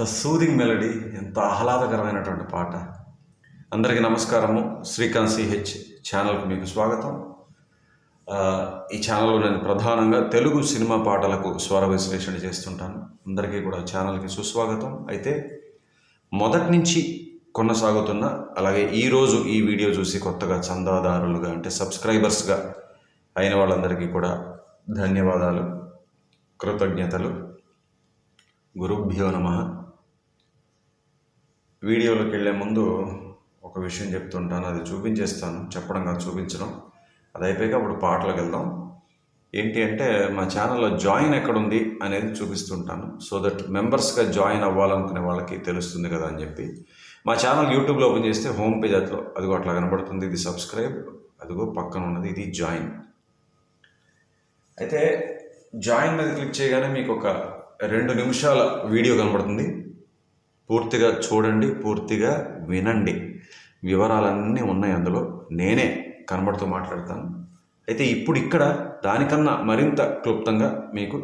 ఎంత soothing melody ఎంత ఆహ్లాదకరమైనటువంటి పాట. అందరికీ నమస్కారము. శ్రీకాంత్ సిహెచ్ ఛానల్కి మీకు స్వాగతం. ఈ ఛానల్లో నేను ప్రధానంగా తెలుగు సినిమా పాటలకు స్వర విశ్లేషణ చేస్తుంటాను. అందరికీ కూడా ఛానల్కి సుస్వాగతం. అయితే మొదటి నుంచి కొనసాగుతున్న అలాగే ఈరోజు ఈ వీడియో చూసి కొత్తగా చందాదారులుగా అంటే సబ్స్క్రైబర్స్గా అయిన వాళ్ళందరికీ కూడా ధన్యవాదాలు కృతజ్ఞతలు. గురుభ్యో నమ. వీడియోలోకి వెళ్ళే ముందు ఒక విషయం చెప్తుంటాను అది చూపించేస్తాను చెప్పడం కాదు చూపించడం. అది అయిపోయాక అప్పుడు పాటలకు వెళ్దాం. ఏంటి అంటే మా ఛానల్లో జాయిన్ ఎక్కడుంది అనేది చూపిస్తుంటాను. సో దట్ మెంబర్స్గా జాయిన్ అవ్వాలనుకునే వాళ్ళకి తెలుస్తుంది కదా అని చెప్పి. మా ఛానల్ యూట్యూబ్లో ఓపెన్ చేస్తే హోమ్ పేజ్ అట్లా అదిగో అట్లా కనబడుతుంది. ఇది సబ్స్క్రైబ్ అదిగో పక్కన ఉన్నది ఇది జాయిన్. అయితే జాయిన్ మీద క్లిక్ చేయగానే మీకు ఒక రెండు నిమిషాల వీడియో కనబడుతుంది. పూర్తిగా చూడండి పూర్తిగా వినండి. వివరాలన్నీ ఉన్నాయి అందులో. నేనే కనబడుతూ మాట్లాడతాను. అయితే ఇప్పుడు ఇక్కడ దానికన్నా మరింత క్లుప్తంగా మీకు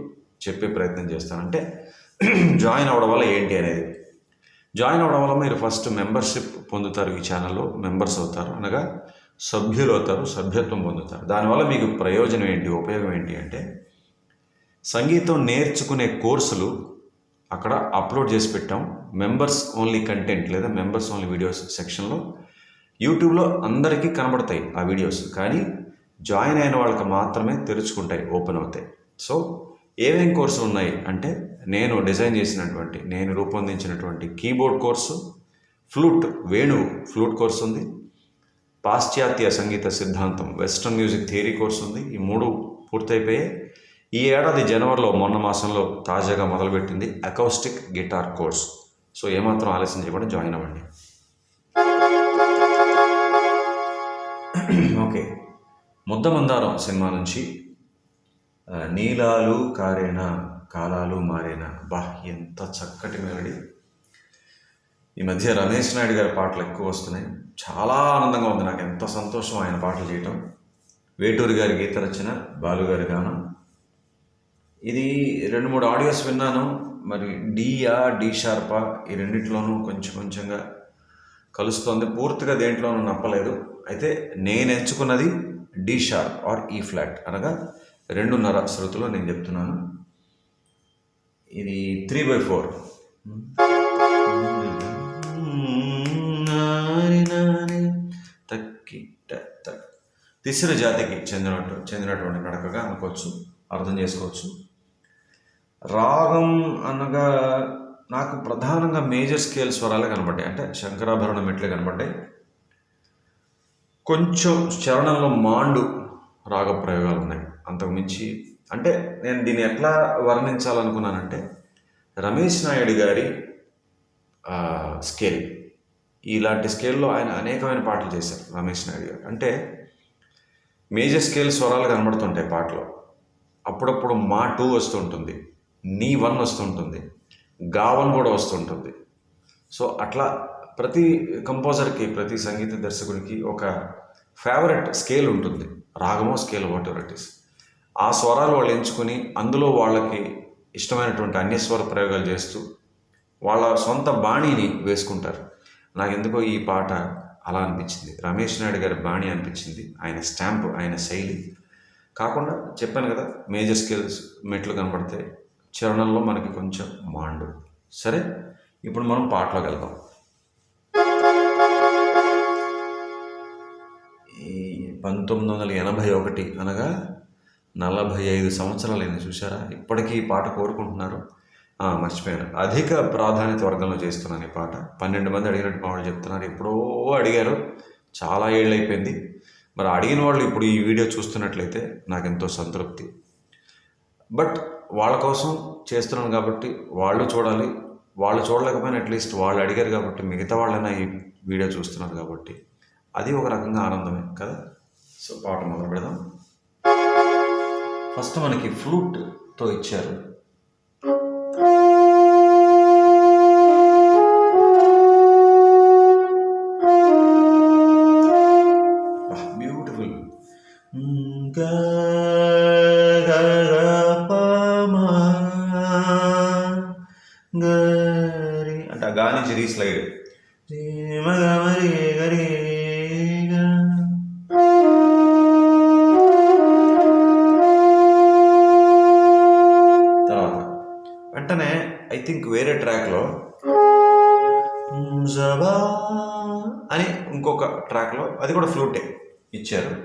చెప్పే ప్రయత్నం చేస్తాను. అంటే జాయిన్ అవ్వడం వల్ల ఏంటి అనేది. జాయిన్ అవ్వడం వల్ల మీరు ఫస్ట్ మెంబర్షిప్ పొందుతారు ఈ ఛానల్లో. మెంబర్స్ అవుతారు అనగా సభ్యులు అవుతారు సభ్యత్వం పొందుతారు. దానివల్ల మీకు ప్రయోజనం ఏంటి ఉపయోగం ఏంటి అంటే సంగీతం నేర్చుకునే కోర్సులు అక్కడ అప్లోడ్ చేసి పెట్టాం. మెంబర్స్ ఓన్లీ కంటెంట్ లేదా మెంబర్స్ ఓన్లీ వీడియోస్ సెక్షన్లో యూట్యూబ్లో అందరికీ కనబడతాయి ఆ వీడియోస్ కానీ జాయిన్ అయిన వాళ్ళకి మాత్రమే తెరుచుకుంటాయి ఓపెన్ అవుతాయి. సో ఏమేం కోర్సులు ఉన్నాయి అంటే నేను డిజైన్ చేసినటువంటి నేను రూపొందించినటువంటి కీబోర్డ్ కోర్సు ఫ్లూట్ వేణువు ఫ్లూట్ కోర్సు ఉంది. పాశ్చాత్య సంగీత సిద్ధాంతం వెస్ట్రన్ మ్యూజిక్ థియరీ కోర్సు ఉంది. ఈ మూడు పూర్తయిపోయాయి. ఈ ఏడాది జనవరిలో మొన్న మాసంలో తాజాగా మొదలుపెట్టింది అకౌస్టిక్ గిటార్ కోర్స్ సో ఏమాత్రం ఆలస్యం చేయకుండా జాయిన్ అవ్వండి. ఓకే. ముద్ద మందారం సినిమా నుంచి నీలాలు కారేనా కాలాలు మారేనా? బా ఎంత చక్కటి మెలడీ. ఈ మధ్య రమేష్ నాయుడు గారి పాటలు ఎక్కువ వస్తున్నాయి. చాలా ఆనందంగా ఉంది నాకు. ఎంత సంతోషం ఆయన పాటలు చేయటం. వేటూరి గారి గీత రచన బాలుగారి గానం. ఇది రెండు మూడు ఆడియోస్ విన్నాను. మరి డియా డి షార్పా ఈ రెండిట్లోనూ కొంచెం కొంచెంగా కలుస్తోంది. పూర్తిగా దేంట్లోనూ నప్పలేదు. అయితే నేను ఎంచుకున్నది D sharp or E flat అనగా రెండున్నర శృతిలో నేను చెప్తున్నాను. ఇది త్రీ బై ఫోర్. తక్కిట తక్. తిసిర జాతికి చెందినట్టు చెందినటువంటి నడకగా అనుకోవచ్చు అర్థం చేసుకోవచ్చు. రాగం అనగా నాకు ప్రధానంగా మేజర్ స్కేల్ స్వరాలే కనబడ్డాయి. అంటే శంకరాభరణ మెట్లే కనబడ్డాయి. కొంచెం చరణంలో మాండు రాగ ప్రయోగాలు ఉన్నాయి అంతకుమించి అంటే నేను దీన్ని ఎట్లా వర్ణించాలనుకున్నానంటే రమేష్ నాయుడు గారి స్కేల్. ఇలాంటి స్కేల్లో ఆయన అనేకమైన పాటలు చేశారు రమేష్ నాయుడు గారు. అంటే మేజర్ స్కేల్ స్వరాలు కనబడుతుంటాయి పాటలో. అప్పుడప్పుడు మా టూ వస్తుంటుంది నీ వన్ వస్తుంటుంది. గా వన్ కూడా వస్తుంటుంది. సో అట్లా ప్రతి కంపోజర్కి ప్రతి సంగీత దర్శకుడికి ఒక ఫేవరెట్ స్కేల్ ఉంటుంది. రాగమో scale whatever it is ఆ స్వరాలు వాళ్ళు ఎంచుకుని అందులో వాళ్ళకి ఇష్టమైనటువంటి అన్యస్వర ప్రయోగాలు చేస్తూ వాళ్ళ సొంత బాణీని వేసుకుంటారు. నాకు ఎందుకో ఈ పాట అలా అనిపించింది. రమేష్ నాయుడు గారి బాణి అనిపించింది. ఆయన స్టాంప్ ఆయన శైలి. కాకుండా చెప్పాను కదా మేజర్ స్కిల్స్ మెట్లు కనబడతాయి చరణంలో మనకి కొంచెం మాండు. సరే? ఇప్పుడు మనం పాటలోకి వెళ్దాం. ఈ పంతొమ్మిది వందల ఎనభై ఒకటి అనగా నలభై ఐదు సంవత్సరాలు అయింది చూసారా ఇప్పటికీ ఈ పాట కోరుకుంటున్నారు. మర్చిపోయాను. అధిక ప్రాధాన్యత వర్గంలో చేస్తున్నాను ఈ పాట. పన్నెండు మంది అడిగినట్టు మా వాళ్ళు చెప్తున్నారు. ఎప్పుడో అడిగారు. చాలా ఏళ్ళు అయిపోయింది మరి అడిగిన వాళ్ళు ఇప్పుడు ఈ వీడియో చూస్తున్నట్లయితే నాకు ఎంతో సంతృప్తి. బట్ వాళ్ళ కోసం చేస్తున్నాను కాబట్టి వాళ్ళు చూడాలి. వాళ్ళు చూడలేకపోయినా అట్లీస్ట్ వాళ్ళు అడిగారు కాబట్టి మిగతా వాళ్ళైనా ఈ వీడియో చూస్తున్నారు కాబట్టి అది ఒక రకంగా ఆనందమే కదా? సో పాట మొదలు పెడదాం. ఫస్ట్ మనకి ఫ్లూట్తో ఇచ్చారు. రీస్లైడ్ తర్వాత వెంటనే ఐ థింక్ వేరే ట్రాక్లో జబా అని ఇంకొక ట్రాక్లో అది కూడా ఫ్లూటే ఇచ్చారు.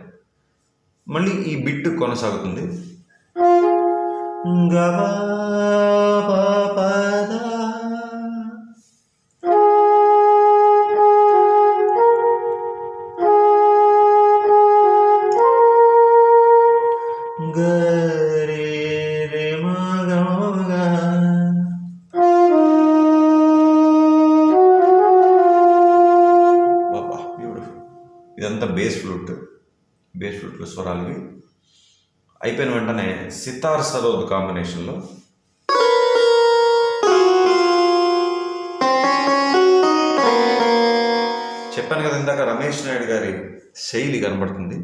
మళ్ళీ ఈ బిట్ కొనసాగుతుంది. గబా వెంటనే సితార్ సరోద్ కాంబినేషన్లో చెప్పాను కదా ఇందాక రమేష్ నాయుడు గారి శైలి కనబడుతుంది.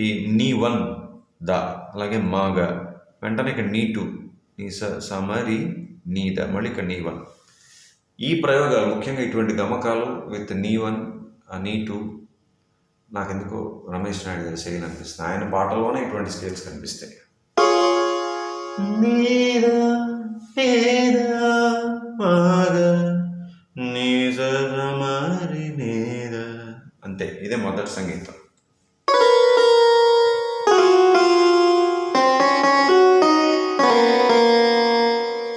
ఈ నీ వన్ ద అలాగే మాగ వెంటనే ఇక్కడ నీ టూ నీ స సమరి నీ ద మళ్ళీ ఇక్కడ నీ వన్. ఈ ప్రయోగాలు ముఖ్యంగా ఇటువంటి గమకాలు విత్ నీ వన్ నీ టూ నాకెందుకో రమేష్ నాయుడు గారి శైలి అనిపిస్తుంది. ఆయన పాటల్లోనే ఇటువంటి స్కేల్స్ కనిపిస్తాయి. నీదా నీదా మాగ నీజ సమరి నీద అంతే ఇదే మొదటి సంగీతం.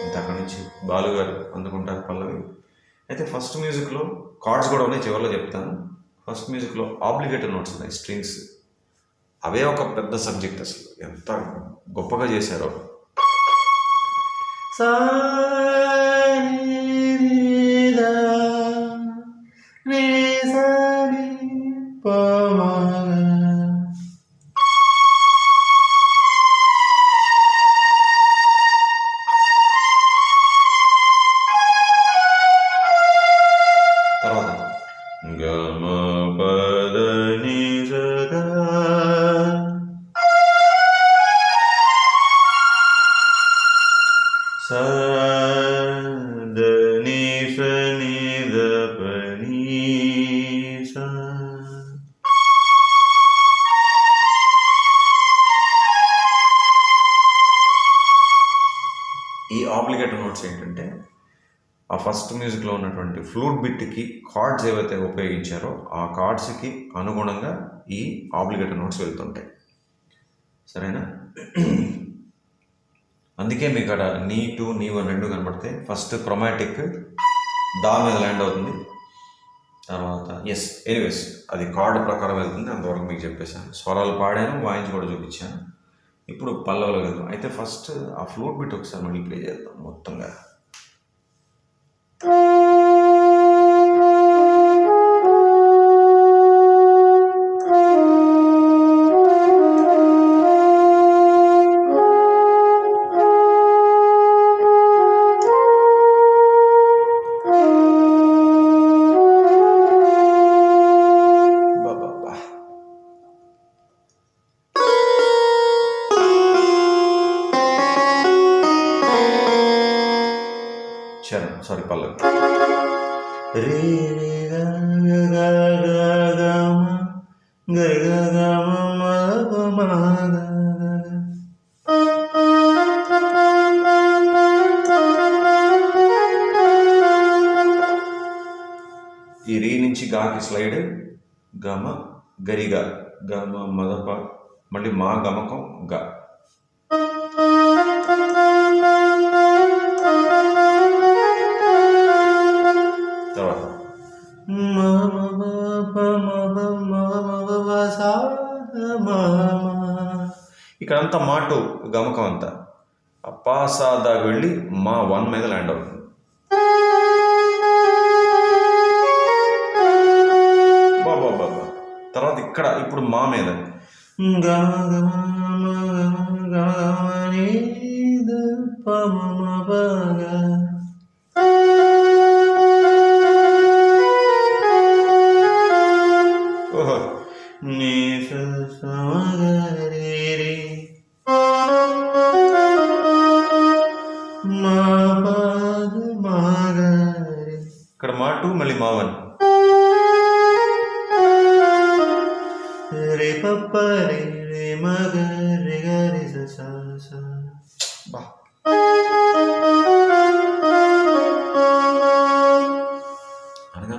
ఇంత అక్కడి నుంచి బాలుగారు అందుకుంటారు పల్లవి. అయితే ఫస్ట్ మ్యూజిక్లో కార్డ్స్ కూడా ఉన్నాయి చివరిలో చెప్తాను. ఫస్ట్ మ్యూజిక్లో ఆబ్లిగేటెడ్ నోట్స్ ఉన్నాయి స్ట్రింగ్స్ అవే ఒక పెద్ద సబ్జెక్ట్ అసలు. ఎంత గొప్పగా చేశారో. తర్వాత కాంప్లికేటెడ్ నోట్స్ ఏంటంటే ఆ ఫస్ట్ మ్యూజిక్లో ఉన్నటువంటి ఫ్లూట్ బిట్కి కార్డ్స్ ఏవైతే ఉపయోగించారో ఆ కార్డ్స్కి అనుగుణంగా ఈ ఆబ్లిగేటర్ నోట్స్ వెళ్తుంటాయి. సరేనా? అందుకే మీకు అక్కడ నీ టూ నీ వన్ రెండు కనబడతాయి ఫస్ట్ క్రొమాటిక్ దా మీద ల్యాండ్ అవుతుంది. తర్వాత ఎస్ ఎనీవేస్ అది కార్డ్ ప్రకారం వెళ్తుంది. అంతవరకు మీకు చెప్పేశాను. స్వరాలు పాడాను వాయించి కూడా చూపించాను. ఇప్పుడు పల్లవులు వెళ్దాం అయితే ఫస్ట్ ఆ ఫ్లూట్ బిట్ ఒకసారి మళ్ళీ ప్లే చేద్దాం మొత్తంగా. ఈ రీ నుంచి గాకి స్లైడ్ గమ గరిగ గమ మదప మళ్ళీ మా గమకం గ. తర్వాత. ఇక్కడంతా మాటు గమకం అంతా. ఆ పా సా దాకా వెళ్ళి మా వన్ మీద ల్యాండ్ అవుతుంది. అక్కడ ఇక్కడ ఇప్పుడు మా మీద గమ గమ గమ గమ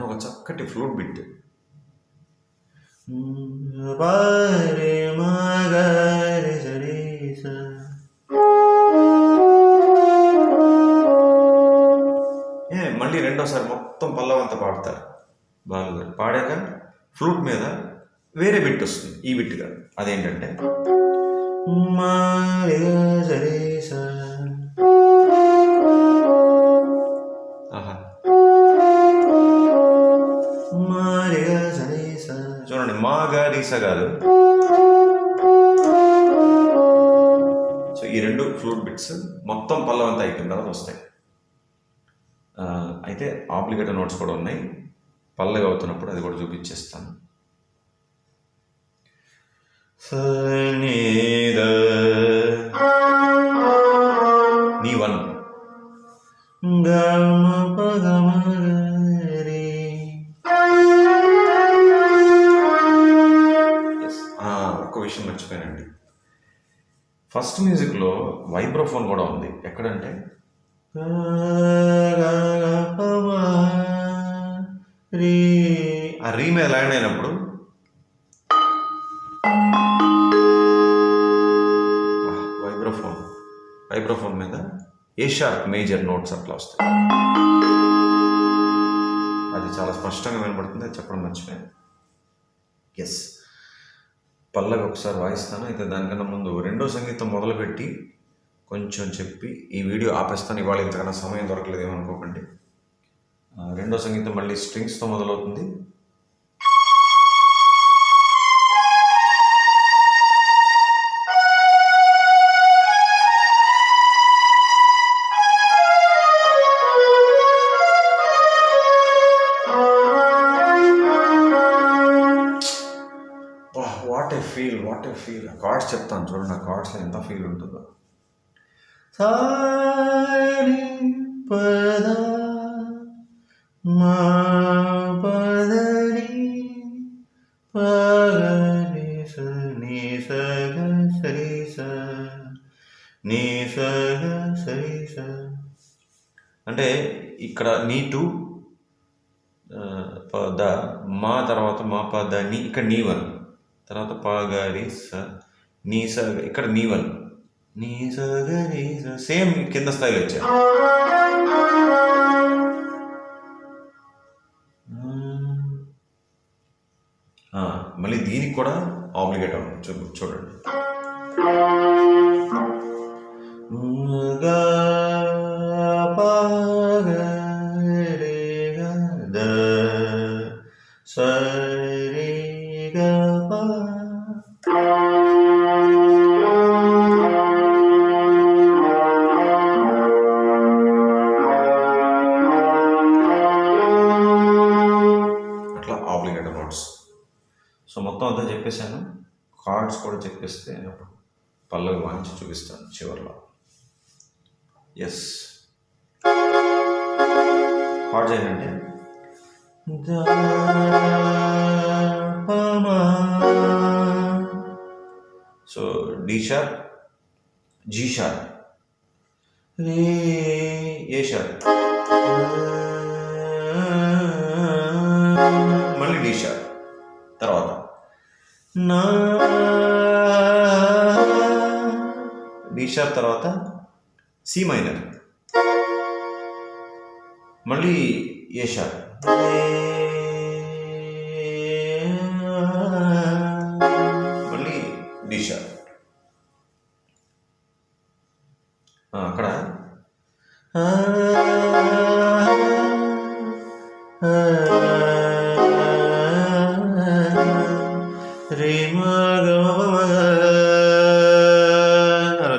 ఒక చక్కటి ఫ్లూట్ బిట్. ఏ మళ్ళీ రెండోసారి మొత్తం పల్లవంతా పాడతారు. బాలుగారు పాడాక ఫ్లూట్ మీద వేరే బిట్ వస్తుంది ఈ బిట్ కాదు అదేంటంటే మా రే మా కాదు సో ఈ రెండు ఫ్లూట్ బిట్స్ మొత్తం పల్లవంతా అయిపోయిన తర్వాత వస్తాయి. అయితే ఆబ్లిగేటర్ నోట్స్ కూడా ఉన్నాయి. పల్లవి అవుతున్నప్పుడు అది కూడా చూపించేస్తాను. స నీ వన్. గమ మ ఫస్ట్ మ్యూజిక్లో వైబ్రోఫోన్ కూడా ఉంది. ఎక్కడంటే? గ ఆ రీ మీద ల్యాండ్ అయినప్పుడు వైబ్రోఫోన్ వైబ్రోఫోన్ మీద ఏ షార్ప్ మేజర్ నోట్స్ అట్లా వస్తాయి. అది చాలా స్పష్టంగా వినపడుతుంది అది చెప్పడం మర్చిపోయాను. ఎస్ పల్లవి ఒకసారి వాయిస్తాను. అయితే దానికన్నా ముందు రెండో సంగీతం మొదలుపెట్టి కొంచెం చెప్పి ఈ వీడియో ఆపేస్తాను. ఇవాళ ఇంతకన్నా సమయం దొరకలేదు ఏమనుకోకండి. రెండో సంగీతం మళ్ళీ స్ట్రింగ్స్తో మొదలవుతుంది. కార్డ్స్ చెప్తాను చూడండి ఆ కార్డ్స్లో ఎంత ఫీల్ ఉంటుందో సా రి ప ద. మా ప ద రి. ప గ రి స ని. ని. అంటే ఇక్కడ నీ టు పద మా తర్వాత మా పద నీ ఇక్కడ నీ వన్ తర్వాత ప గారి స నీ స ఇక్కడ నీ వన్ నీ స నీ స సేమ్ కింద స్థాయిలో వచ్చారు మళ్ళీ దీనికి కూడా ఆబ్లిగేట్ అవ్వండి చూ చూడండి. మొత్తం అంతా చెప్పేశాను. కార్డ్స్ కూడా చెప్పేస్తే అప్పుడు పల్లవి వాయించి చూపిస్తాను చివరిలో. ఎస్ కార్డ్స్ ఏంటంటే so D sharp G sharp ray A sharp మళ్ళీ డి షార్ప్ నా డి షార్ప్ తర్వాత సి మైనర్. మళ్ళీ ఏ షార్ప్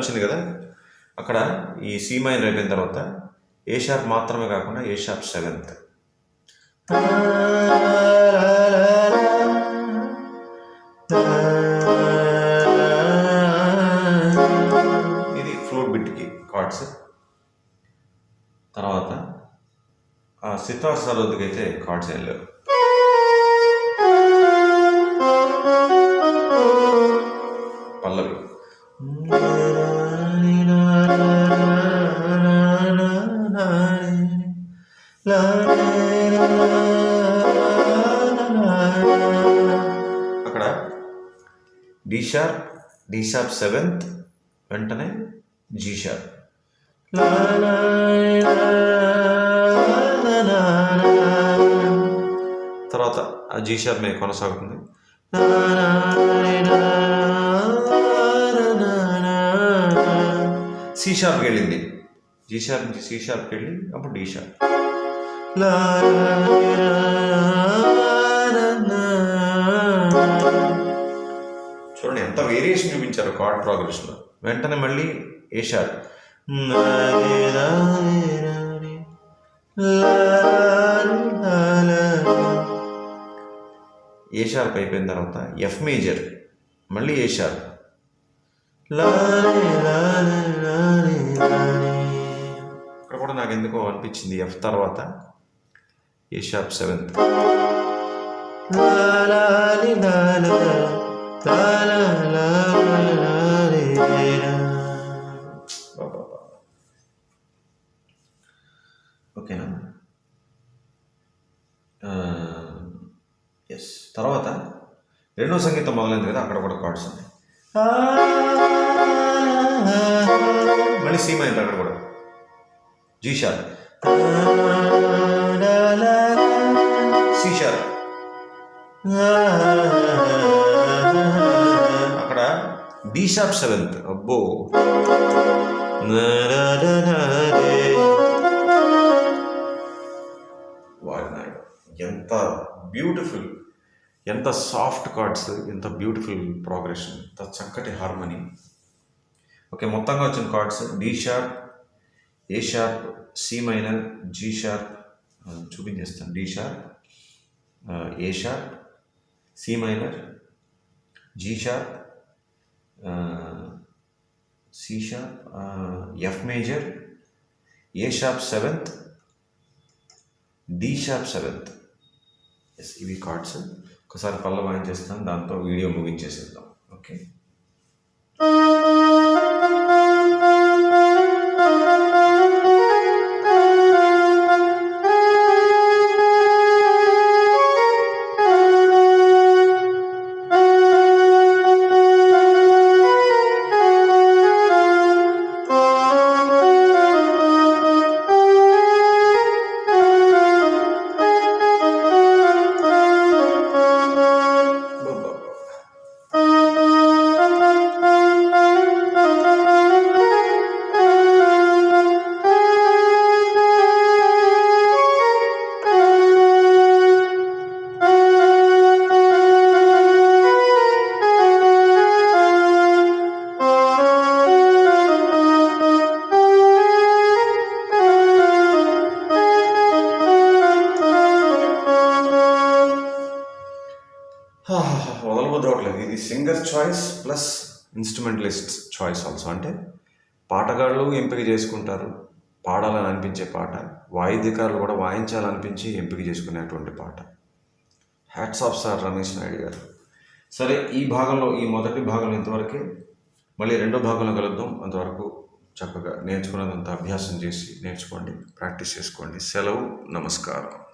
వచ్చింది కదా? అక్కడ ఈ సి మైనర్ అయిపోయిన తర్వాత ఏ షార్ప్ మాత్రమే కాకుండా ఏ షార్ప్ సెవెంత్. ఇది ఫ్లోర్ బిట్కి కార్డ్స్. తర్వాత సితార్ సరోద్కి అయితే కార్డ్స్ వెళ్ళారు D sharp D sharp seventh వెంటనే జీ షార్ప్. తర్వాత ఆ జీ షార్ప్ మీద కొనసాగుతుంది. సి షార్ప్కి వెళ్ళింది జీ షార్ప్ నుంచి సి షార్ప్కి వెళ్ళి అప్పుడు డి షార్ప్ ఎంత వేరియేషన్ చూపించారు కార్డ్ ప్రోగ్రెషన్లో వెంటనే మళ్ళీ వేశారు ఏ షార్ప్ అయిపోయిన తర్వాత ఎఫ్ మేజర్ మళ్ళీ ఏ షార్ప్ ఇక్కడ కూడా నాకు ఎందుకో అనిపించింది ఎఫ్ తర్వాత ఏ షార్ప్ సెవెంత్ ఓకేనా ఎస్ తర్వాత రెండో సంగీతం మొదలైంది కదా అక్కడ కూడా కార్డ్స్ ఉన్నాయి మళ్ళీ సీ అయింది అక్కడ కూడా G sharp C sharp D sharp seventh అబ్బో వారి నాయుడు ఎంత బ్యూటిఫుల్ ఎంత సాఫ్ట్ కార్డ్స్ ఎంత బ్యూటిఫుల్ ప్రోగ్రెషన్ ఎంత చక్కటి హార్మనీ ఓకే మొత్తంగా వచ్చిన chords D sharp A sharp C minor G sharp ఆ, చూపించేస్తాను డి షార్ప్ ఆ, A sharp C minor G sharp C sharp F major A sharp seventh D sharp seventh. Yes ఇవి chords. ఒకసారి పళ్ళ వాయించేస్తాను దాంతో వీడియో ముగించేసేద్దాం. ఓకే? ఇది singer choice plus instrumentalist choice also. అంటే పాటగాళ్ళు ఎంపిక చేసుకుంటారు పాడాలని అనిపించే పాట వాయిద్యకారులు కూడా వాయించాలనిపించి ఎంపిక చేసుకునేటువంటి పాట. Hats off sir Ramesh Naidu గారు. సరే ఈ భాగంలో ఈ మొదటి భాగంలో ఇంతవరకే మళ్ళీ రెండో భాగంలో కలుద్దాం. అంతవరకు చక్కగా నేర్చుకున్నదంతా అభ్యాసం చేసి నేర్చుకోండి ప్రాక్టీస్ చేసుకోండి. సెలవు నమస్కారం.